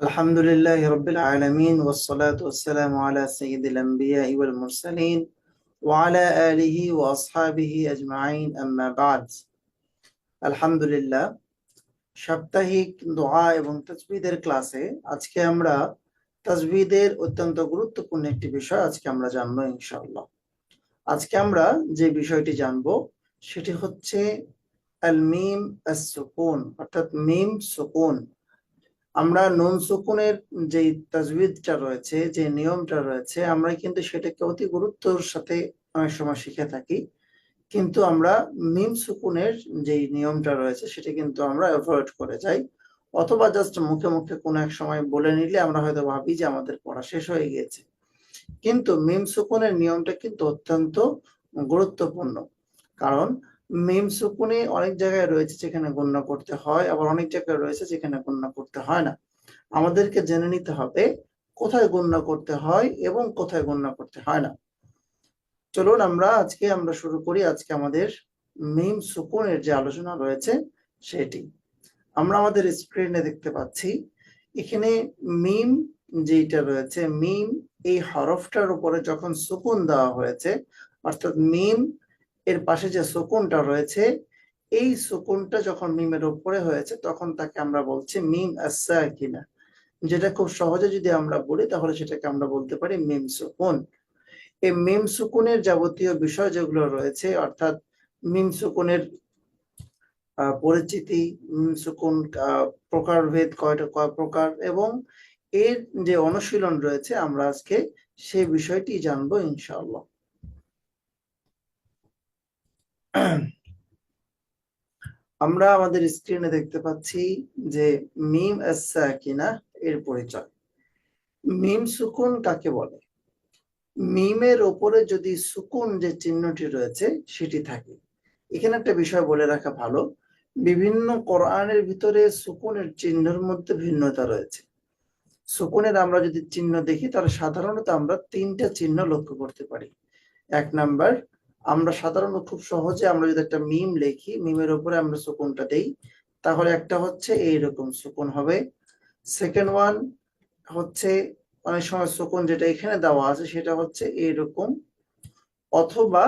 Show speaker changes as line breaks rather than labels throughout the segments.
الحمد لله رب العالمين والصلاة والسلام على سيد الأنبياء والمرسلين وعلى آله وأصحابه أجمعين أما بعد الحمد لله সাপ্তাহিক দোয়া এবং তাজবিদের ক্লাসে আজকে আমরা তাজবিদের অত্যন্ত গুরুত্বপূর্ণ একটি বিষয় আজকে আমরা জানবো ইনশাআল্লাহ আজকে আমরা যে বিষয়টি জানবো সেটি হচ্ছে আল মিম আস সুকুন অর্থাৎ মিম সুকুন আমরা নুন সুকুনের যে তাজবিদটা রয়েছে, যে নিয়মটা রয়েছে, আমরা কিন্তু সেটাকে অতি গুরুত্বর সাথে অনেক সময় শিখে থাকি। কিন্তু আমরা মিম সুকুনের যে নিয়মটা রয়েছে, সেটা কিন্তু আমরা অ্যাভয়েড করে যাই। অথবা জাস্ট মুখে মুখে কোনো এক সময় বলে নিলে আমরা হয়তো ভাবি যে আমাদের পড়া শেষ হয়ে গিয়েছে কিন্তু মিম সুকুনের নিয়মটা কিন্তু অত্যন্ত গুরুত্বপূর্ণ। কারণ মিম সুকুনে অনেক জায়গায় রয়েছে যেখানে গণ্য করতে হয়, আবার অনেক জায়গায় রয়েছে যেখানে গণ্য করতে হয় না। আমাদেরকে জেনে নিতে হবে কোথায় গণ্য করতে হয় এবং কোথায় গণ্য করতে হয় না। চলুন আমরা, আজকে আমরা শুরু করি আজকে আমাদের মিম সুকুনের যে আলোচনা রয়েছে সেটি। আমরা আমাদের স্ক্রিনে দেখতে পাচ্ছি, এখানে মিম যেটা রয়েছে, মিম এই হরফটার উপরে যখন সুকুন দেওয়া হয়েছে, অর্থাৎ মিম এর পাশে যে সুকুনটা রয়েছে, এই সুকুনটা যখন মিমের উপরে হয়েছে, তখন তাকে আমরা বলছি মিম আসা কিনা যেটা খুব সহজে যদি আমরা বলি, তাহলে সেটাকে আমরা বলতে পারি মিম সুকুন এই মিম সুকুনের যাবতীয় বিষয় যেগুলো রয়েছে, অর্থাৎ মিম সুকুনের পরিচিতি, মিম সুকুন প্রকারভেদ কয়টা, কয় প্রকার, এবং এর যে অনুশীলন রয়েছে, আমরা আজকে সেই বিষয়টি জানব ইনশাআল্লাহ। আমরা আমাদের স্ক্রিনে দেখতে পাচ্ছি যে মিম কিনা এর পরিচয়। মিম সুকুন কাকে বলে? মিমের ওপরে যদি সুকুন যে চিহ্নটি রয়েছে সেটি থাকে। এখানে একটা বিষয় বলে রাখা ভালো, বিভিন্ন কোরআনের ভিতরে সুকুনের চিহ্নের মধ্যে ভিন্নতা রয়েছে। সুকুনের আমরা যদি চিহ্ন দেখি, তাহলে সাধারণত আমরা তিনটা চিহ্ন লক্ষ্য করতে পারি। এক নাম্বার আমরা সাধারণত খুব সহজে আমরা যদি একটা মিম লিখি, মিমের উপরে আমরা সুকুনটা দেই, তাহলে একটা হচ্ছে এইরকম সুকুন হবে। সেকেন্ড ওয়ান হচ্ছে অনেক সময় সুকুন যেটা এখানে দেওয়া আছে সেটা হচ্ছে এইরকম। অথবা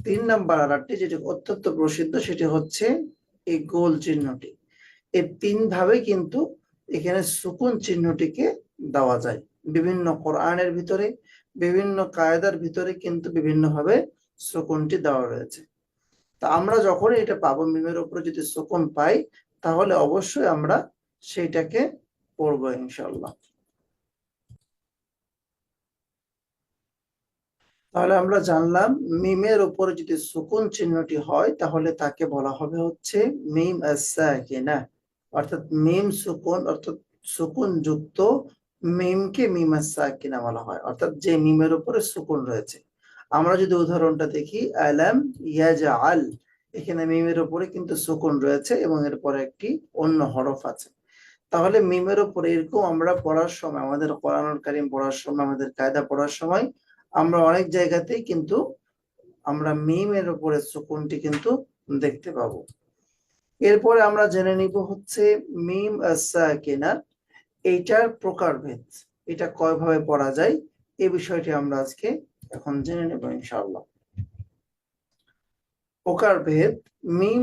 তিন নাম্বার আরেকটি যেটি অত্যন্ত প্রসিদ্ধ সেটি হচ্ছে এই গোল চিহ্নটি। এই তিন ভাবে কিন্তু এখানে সুকুন চিহ্নটিকে দেওয়া যায়। বিভিন্ন কোরআনের ভিতরে, বিভিন্ন কায়দার ভিতরে কিন্তু বিভিন্ন ভাবে শকুনটি দেওয়া রয়েছে। তা আমরা যখন এটা পাবো মিমের উপরে যদি শকুন পাই, তাহলে অবশ্যই আমরা সেইটাকে পড়ব ইনশাল্লাহ তাহলে আমরা জানলাম মিমের উপরে যদি সুকুন চিহ্নটি হয়, তাহলে তাকে বলা হবে হচ্ছে মিম কিনা অর্থাৎ মিম সুকুন অর্থাৎ সুকুন যুক্ত মিমকে মিম কিনা বলা হয়। অর্থাৎ যে মিমের উপরে সুকুন রয়েছে। আমরা যদি উদাহরণটা দেখি, আলাম ইয়াজা আল এখানে মিমের উপরে কিন্তু সুকুন রয়েছে এবং এরপরে একটি অন্য হরফ আছে। তাহলে মিমের উপরে এরকম আমরা পড়ার সময়, আমাদের কোরআনুল কারিম পড়ার সময়, আমাদের কায়দা পড়ার সময়, আমরা অনেক জায়গাতেই কিন্তু আমরা মিমের উপরে সুকুনটি কিন্তু দেখতে পাবো। এরপরে আমরা জেনে নিব হচ্ছে মিম কেনা এইটার প্রকারভেদ, এটা কয়ভাবে পড়া যায় এই বিষয়টি আমরা আজকে এখন জেনে নেব ইনশাআল্লাহ। প্রকারভেদ মিম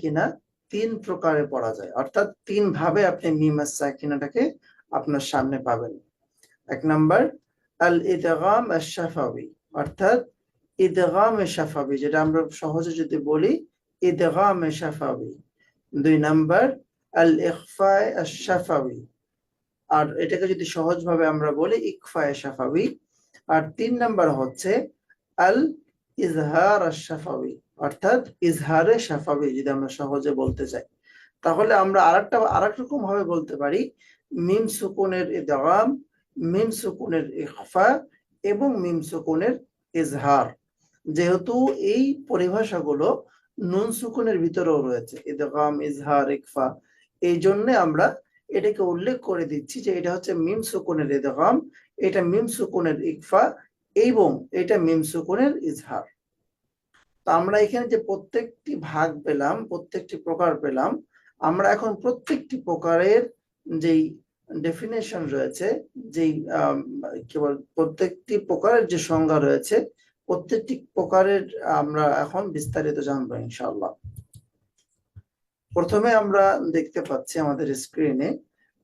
কিনা তিন প্রকারে পড়া যায়। অর্থাৎ তিন ভাবে আপনি মিম কিনাটাকে আপনার সামনে পাবেন। এক নাম্বার আল ইদগাম শাফাবি অর্থাৎ ইদগাম শাফাবি যেটা আমরা সহজে যদি বলি, ইদগাম শাফাবি দুই নাম্বার আল ইখফায় শাফাবি আর এটাকে যদি সহজভাবে আমরা বলি ইকফায় শাফাবি আর তিন নাম্বার হচ্ছে আল ইজহার শাফাবি অর্থাৎ ইজহারে শাফাবি যদি আমরা সহজে বলতে চাই। তাহলে আমরা আরেকটা আরেক রকম ভাবে বলতে পারি, মিম সুকুনের ইদগাম, মিম সুকুনের ইখফা এবং মিম সুকুনের ইজহার। যেহেতু এই পরিভাষাগুলো নুন সুকুনের ভিতরেও রয়েছে, ইদগাম, ইজহার ইকফা এই জন্য আমরা এটাকে উল্লেখ করে দিচ্ছি যে এটা হচ্ছে মিম সুকুনের ইদগাম এটা মিম সুকুনের ইকফা এবং এটা মিম সুকুনের ইজহার। তা আমরা এখানে যে প্রত্যেকটি ভাগ পেলাম, প্রত্যেকটি প্রকার পেলাম, আমরা এখন প্রত্যেকটি প্রকারের যেই ডেফিনেশন রয়েছে, যেই কি বল, প্রত্যেকটি প্রকারের যে সংজ্ঞা রয়েছে, প্রত্যেকটি প্রকারের আমরা এখন বিস্তারিত জানব ইনশাআল্লাহ। প্রথমে আমরা দেখতে পাচ্ছি আমাদের স্ক্রিনে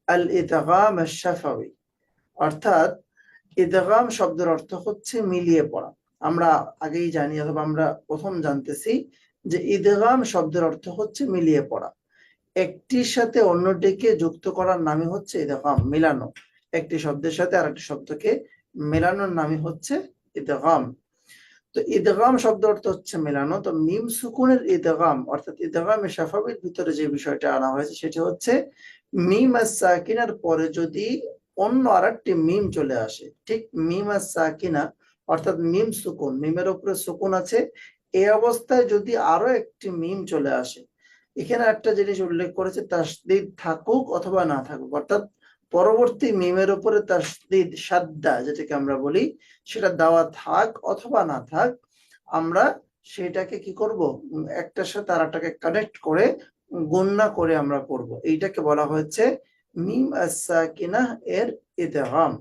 আল ইদগাম শাফাওয়ি অর্থাৎ ইদগাম শব্দের অর্থ হচ্ছে মিলিয়ে পড়া। আমরা আগেই জানি অথবা আমরা প্রথম জানতেছি যে ইদগাম শব্দের অর্থ হচ্ছে মিলিয়ে পড়া। একটির সাথে অন্যটিকে যুক্ত করার নামই হচ্ছে ইদগাম, মিলানো। একটি শব্দের সাথে আরেকটি শব্দকে মেলানোর নামই হচ্ছে ইদগাম। তো ইদগাম শব্দ অর্থ হচ্ছে মেলানো। তো মিম সুকুনের ইদগাম, অর্থাৎ ইদগামে শাফাবির ভিতরে যে বিষয়টা আনা হয়েছে সেটি হচ্ছে, মিম আর সাকিনার পরে যদি অন্য আর একটি মিম চলে আসে। ঠিক মিম আর সাকিনা, অর্থাৎ মিম সুকুন, মিমের উপরে সুকুন আছে। এই অবস্থায় যদি আরও একটি মিম চলে আসে, এখানে একটা জিনিস উল্লেখ করেছে, তাসদিদ থাকুক অথবা না থাকুক, অর্থাৎ পরবর্তী মিমের উপরে তাসদিদ সাদ্দা, যেটাকে আমরা বলি, সেটা দেওয়া থাক অথবা না থাক, আমরা সেটাকে কি করব? একটার সাথে আর একটাকে কানেক্ট করে গণ্যা করে আমরা করব। এইটাকে বলা হয়েছে মিম আসাকিনা এর ইদগাম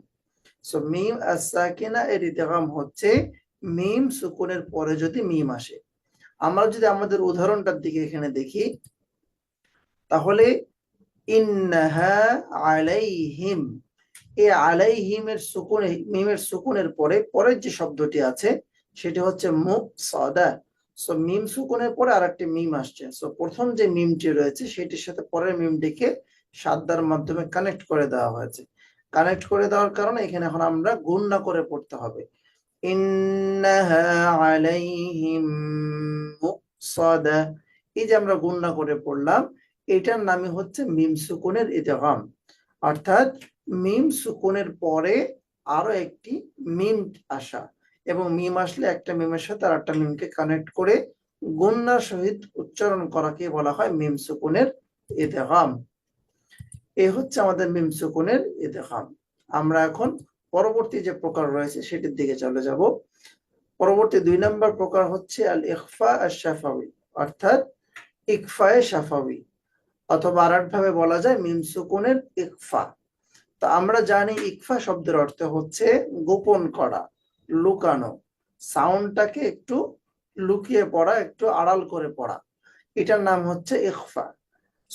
সো মিম আসাকিনা এর ইদগাম হচ্ছে মিম সুকুনের পরে যদি মিম আসে। আমরা যদি আমাদের উদাহরণটার দিকে এখানে দেখি, তাহলে ইন্নাহা আলাইহিম এই আলাইহিমের সুকুনে, মিমের সুকুনের পরে, পরের যে শব্দটি আছে, সেটি হচ্ছে মুসাদা সো মিম সুকুনের পরে আরেকটি মিম আসছে। সো প্রথম যে মিমটি রয়েছে, সেটির সাথে পরের মিমটিকে সাদ্দার মাধ্যমে কানেক্ট করে দেওয়া হয়েছে। কানেক্ট করে দেওয়ার কারণে এখানে এখন আমরা গুণ না করে পড়তে হবে। এই যে আমরা গুণ না করে পড়লাম, এটার নামই হচ্ছে মিম সুকুনের ইদগাম অর্থাৎ মিম সুকুনের পরে আরও একটি মিম আসা এবং মিম আসলে একটা মিমের সাথে আর একটা মিমকে কানেক্ট করে গুন্নার সহিত উচ্চারণ করাকে বলা হয় মিম সুকুনের ইদগাম এ হচ্ছে আমাদের মিম সুকুনের ইদগাম। আমরা এখন পরবর্তী যে প্রকার রয়েছে সেটির দিকে চলে যাব। পরবর্তী দুই নম্বর প্রকার হচ্ছে আল ইকফা আর শাফাউই অর্থাৎ ইকফায়ে শাফাউই অথবা আর ভাবে বলা যায় মিম সুকুনের ইকফা তো আমরা জানি ইকফা শব্দের অর্থ হচ্ছে গোপন করা, লুকানো, সাউন্ডটাকে একটু লুকিয়ে পড়া, একটু আড়াল করে পড়া। এটার নাম হচ্ছে ইকফা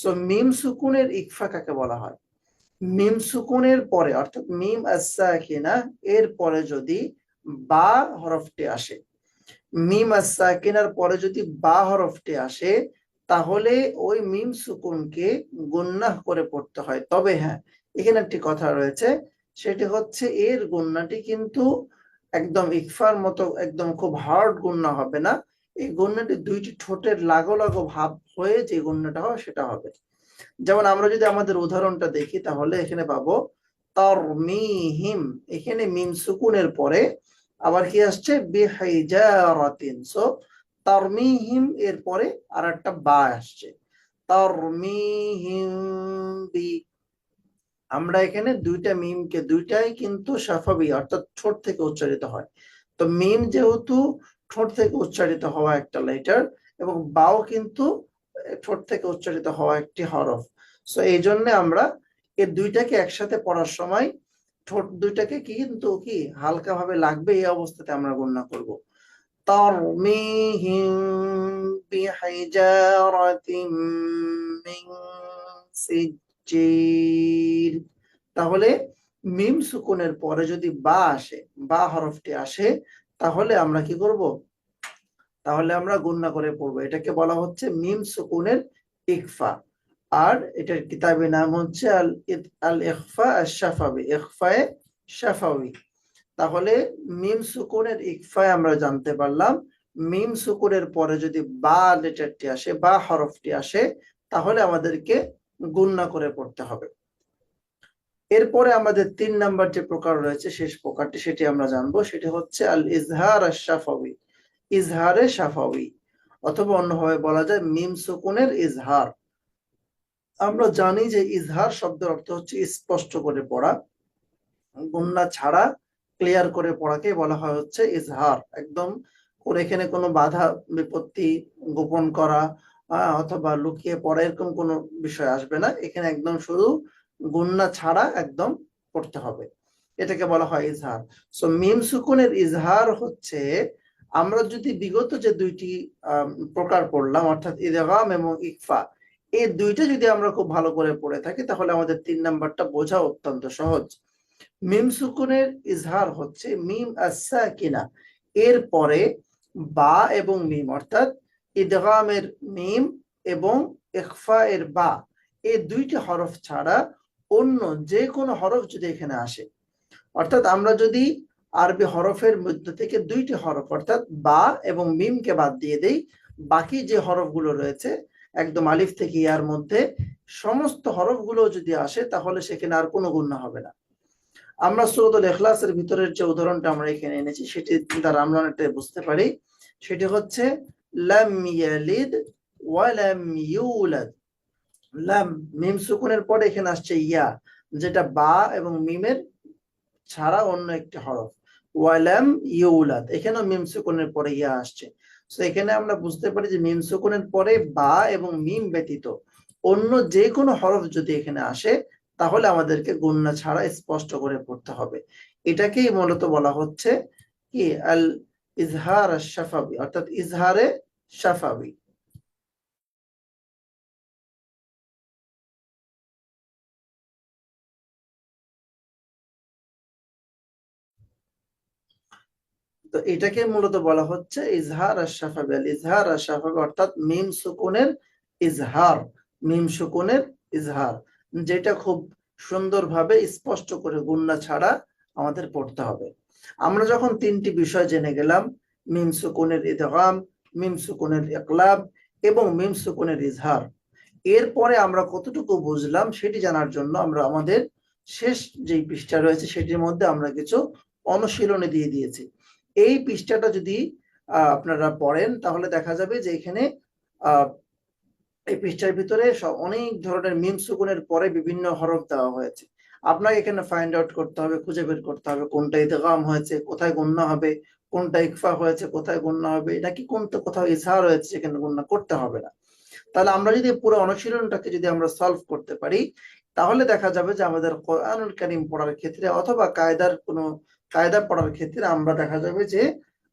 সো মিম সুকুনের ইকফা কাকে বলা হয় মিম সুকুনের পরে অর্থাৎ মিম আসাকিনা এর পরে যদি বা হরফটি আসে মিম আসাকিনার পরে যদি বা হরফটি আসে তাহলে ওই মিম সুকুনকে গুন্নাহ করে পড়তে হয় তবে হ্যাঁ এখানে একটি কথা রয়েছে সেটি হচ্ছে এর গুন্নাটি কিন্তু একদম ইকফার মতো একদম খুব হার্ড গুন্না হবে না এই গুন্নাটি দুইটি ঠোঁটের লাগো লাগো ভাব হয়ে যে গুন্নাটা হয় সেটা হবে। যেমন আমরা যদি আমাদের উদাহরণটা দেখি, তাহলে এখানে পাবো, তারমিহিম এখানে মিম সুকুনের পরে আবার কি আসছে? বিহাইজারাতিন তারমিহিম এর পরে আর একটা বা আসছে। আমরা এখানে দুইটা মিমকে, দুইটাই কিন্তু সাফাবি, অর্থাৎ ঠোঁট থেকে উচ্চারিত হয়। তো মিম যেহেতু ঠোঁট থেকে উচ্চারিত হওয়া একটা লেটার এবং বাও কিন্তু ঠোঁট থেকে উচ্চারিত হওয়া একটি হরফ। সো এই জন্য আমরা এই দুইটাকে একসাথে পড়ার সময় ঠোঁট দুইটাকে কি কিন্তু কি হালকা ভাবে লাগবে এই অবস্থাতে আমরা গণনা করব। বিহাইজারাতিম মিন সিজ্জিল তাহলে মিম সুকুনের পরে যদি বা আসে, বা হরফটি আসে তাহলে আমরা কি করব? তাহলে আমরা গুণনা করে পড়ব। এটাকে বলা হচ্ছে মিম সুকুনের ইকফা আর এটার কিতাবের নাম হচ্ছে আল আল ইখফা শাফাবি ইখফায়ে শাফাবি। তাহলে মিম সুকুনের ইকফায় আমরা জানতে পারলাম, মিম সুকুনের পরে যদি বা লেটারটি আসে, বা হরফটি আসে, তাহলে আমাদেরকে গুণনা করে পড়তে হবে। এরপরে আমাদের তিন নাম্বার যে প্রকার রয়েছে, শেষ প্রকারটি সেটি আমরা জানব, সেটি হচ্ছে আল ইজহার শাফাবি ইজহারে শাফাবি অথবা অন্যভাবে বলা যায় মিম সুকুনের ইজহার। আমরা জানি যে ইজহার শব্দের অর্থ হচ্ছে স্পষ্ট করে পড়া, গুন্না ছাড়া ক্লিয়ার করে পড়াকে বলা হয় হচ্ছে ইজহার। একদম এখানে কোনো বাধা, বিপত্তি গোপন করা অথবা লুকিয়ে পড়া এরকম কোনো বিষয় আসবে না। এখানে একদম শুধু গুন্না ছাড়া একদম পড়তে হবে। এটাকে বলা হয় ইজহার। সো মিম সুকুনের ইজহার হচ্ছে, আমরা যদি বিগত যে দুইটি প্রকার পড়লাম, অর্থাৎ ইদগাম এবং ইকফা, এই দুইটা যদি আমরা খুব ভালো করে পড়ে থাকি, তাহলে আমাদের তিন নাম্বারটা বোঝা অত্যন্ত সহজ। মিম সুকুনের ইজহার হচ্ছে, মিম আসা কিনা এর পরে বা এবং মিম, অর্থাৎ ইদগামের মিম এবং ইকফা এর বা, এই দুইটি হরফ ছাড়া অন্য যে কোনো হরফ যদি এখানে আসে, অর্থাৎ আমরা যদি আরবি হরফের মধ্যে থেকে দুইটি হরফ, অর্থাৎ বা এবং মিমকে বাদ দিয়ে দেই, বাকি যে হরফগুলো রয়েছে, একদম আলিফ থেকে ইয়ার মধ্যে, সমস্ত হরফগুলো যদি আসে, তাহলে সেখানে আর কোনো গুণ হবে না। আমরা সুরতুল এখলাসের ভিতরের যে উদাহরণটা আমরা এখানে এনেছি, সেটি দ্বারা আমরা অনেকটা বুঝতে পারি। সেটি হচ্ছে, লাম ইয়ালিদ ওয়ালাম ইউলাদ। লাম, মিম সুকুনের পরে এখানে আসছে ইয়া, যেটা বা এবং মিমের ছাড়া অন্য একটি হরফ। ওয়ালাম ইউলাদ, এখানেও মিম সুকুনের পরে ইয়া আসছে। এখানে আমরা বুঝতে পারি যে মিম সুকুনের পরে বা এবং মিম ব্যতীত অন্য যে কোনো হরফ যদি এখানে আসে, তাহলে আমাদেরকে গুন্না ছাড়া স্পষ্ট করে পড়তে হবে। এটাকেই মূলত বলা হচ্ছে কি? আল ইজহার শাফাবি অর্থাৎ ইজহারে শাফাবি তো এটাকে মূলত বলা হচ্ছে ইজহার আর শাফাবি আল ইজহার আর শাফাবি অর্থাৎ মিম সুকুনের ইজহার, মিম সুকুনের ইজহার, যেটা খুব সুন্দরভাবে স্পষ্ট করে গুন্না ছাড়া আমাদের পড়তে হবে। আমরা যখন তিনটি বিষয় জেনে গেলাম, মিম সুকুনের ইদগাম, মিম সুকুনের ইকলাব এবং মিম সুকুনের ইজহার, এরপরে আমরা কতটুকু বুঝলাম সেটি জানার জন্য আমরা আমাদের শেষ যে পৃষ্ঠা রয়েছে সেটির মধ্যে আমরা কিছু অনুশীলনে দিয়ে দিয়েছি। এই পৃষ্ঠাটা যদি আপনারা পড়েন, তাহলে দেখা যাবে যে এখানে এই পৃষ্ঠার ভিতরে অনেক ধরনের মিম সুকুনের পরে বিভিন্ন হরফ দেওয়া হয়েছে। আপনাকে এখানে ফাইন্ড আউট করতে হবে, খুঁজে বের করতে হবে, কোনটা ইদগাম হয়েছে, কোথায় গণ্য হবে, কোনটা ইকফা হয়েছে, কোথায় গণ্য হবে, নাকি কোনটা কোথাও ইসহার হয়েছে সেখানে গণ্য করতে হবে না। তাহলে আমরা যদি পুরো অনুশীলনটাকে যদি আমরা সলভ করতে পারি, তাহলে দেখা যাবে যে আমাদের কোরআনুল কারিম পড়ার ক্ষেত্রে অথবা কায়দার কোনো কায়দা পড়ার ক্ষেত্রে আমরা দেখা যাবে যে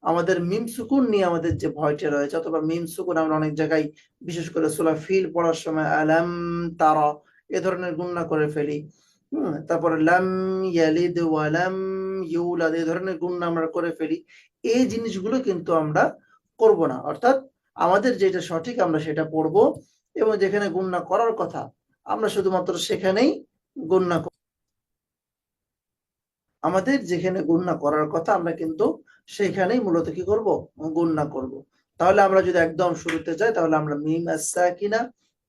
আমাদের মিম সুকুন নিয়ে আমাদের যে ভয়টা রয়েছে, অথবা মিম সুকুন আমরা অনেক জায়গায়, বিশেষ করে সোলা ফিল পড়ার সময়, আলাম তারা, এ ধরনের গুণনা করে ফেলি। হম, তারপরে লাম ইয়ালিদ ওয়ালাম ইউলাদ, এ ধরনের গুণনা আমরা করে ফেলি। এই জিনিসগুলো কিন্তু আমরা করব না। অর্থাৎ আমাদের যেটা সঠিক আমরা সেটা পড়ব এবং যেখানে গুণনা করার কথা, আমরা শুধুমাত্র সেখানেই গুণনা আমাদের যেখানে গুণনা করার কথা আমরা কিন্তু সেখানেই মূলত কি করব? গুণনা করব। তাহলে আমরা যদি একদম শুরুতে যাই, তাহলে আমরা মিম সাকিনা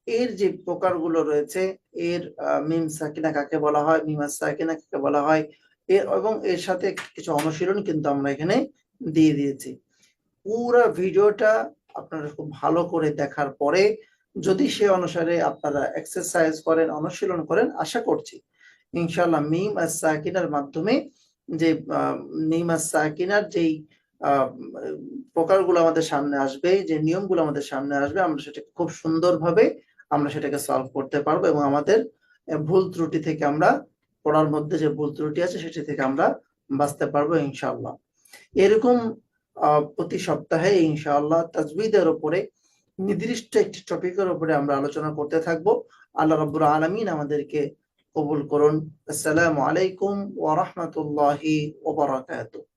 এর যে প্রকারগুলো রয়েছে, এর মিম সাকিনা কাকে বলা হয়? মিম সাকিনা কাকে বলা হয়? এর এবং এর সাথে কিছু অনুশীলন কিন্তু আমরা এখানে দিয়ে দিয়েছি। পুরো ভিডিওটা আপনারা খুব ভালো করে দেখার পরে যদি সে অনুসারে আপনারা এক্সারসাইজ করেন, অনুশীলন করেন, আশা করছি ইনশাল্লাহ মিম আর সাকিনার মাধ্যমে যে মিম আর সাকিনার যেই প্রকারগুলো আমাদের সামনে আসবে, যে নিয়মগুলো আমাদের সামনে আসবে, আমরা সেটাকে খুব সুন্দরভাবে আমরা সেটাকে সলভ করতে পারব এবং আমাদের ভুল ত্রুটি থেকে আমরা পড়ার মধ্যে যে ভুল ত্রুটি আছে সেটি থেকে আমরা বাঁচতে পারব ইনশাল্লাহ এরকম প্রতি সপ্তাহে ইনশাআল্লাহ তাজবিদের ওপরে, নির্দিষ্ট একটি টপিকের ওপরে আমরা আলোচনা করতে থাকব। আল্লাহ রব্বুর আলমিন আমাদেরকে কবুল করুন আসসালামু আলাইকুম ওয়া রাহমাতুল্লাহি ওয়া বারাকাতুহু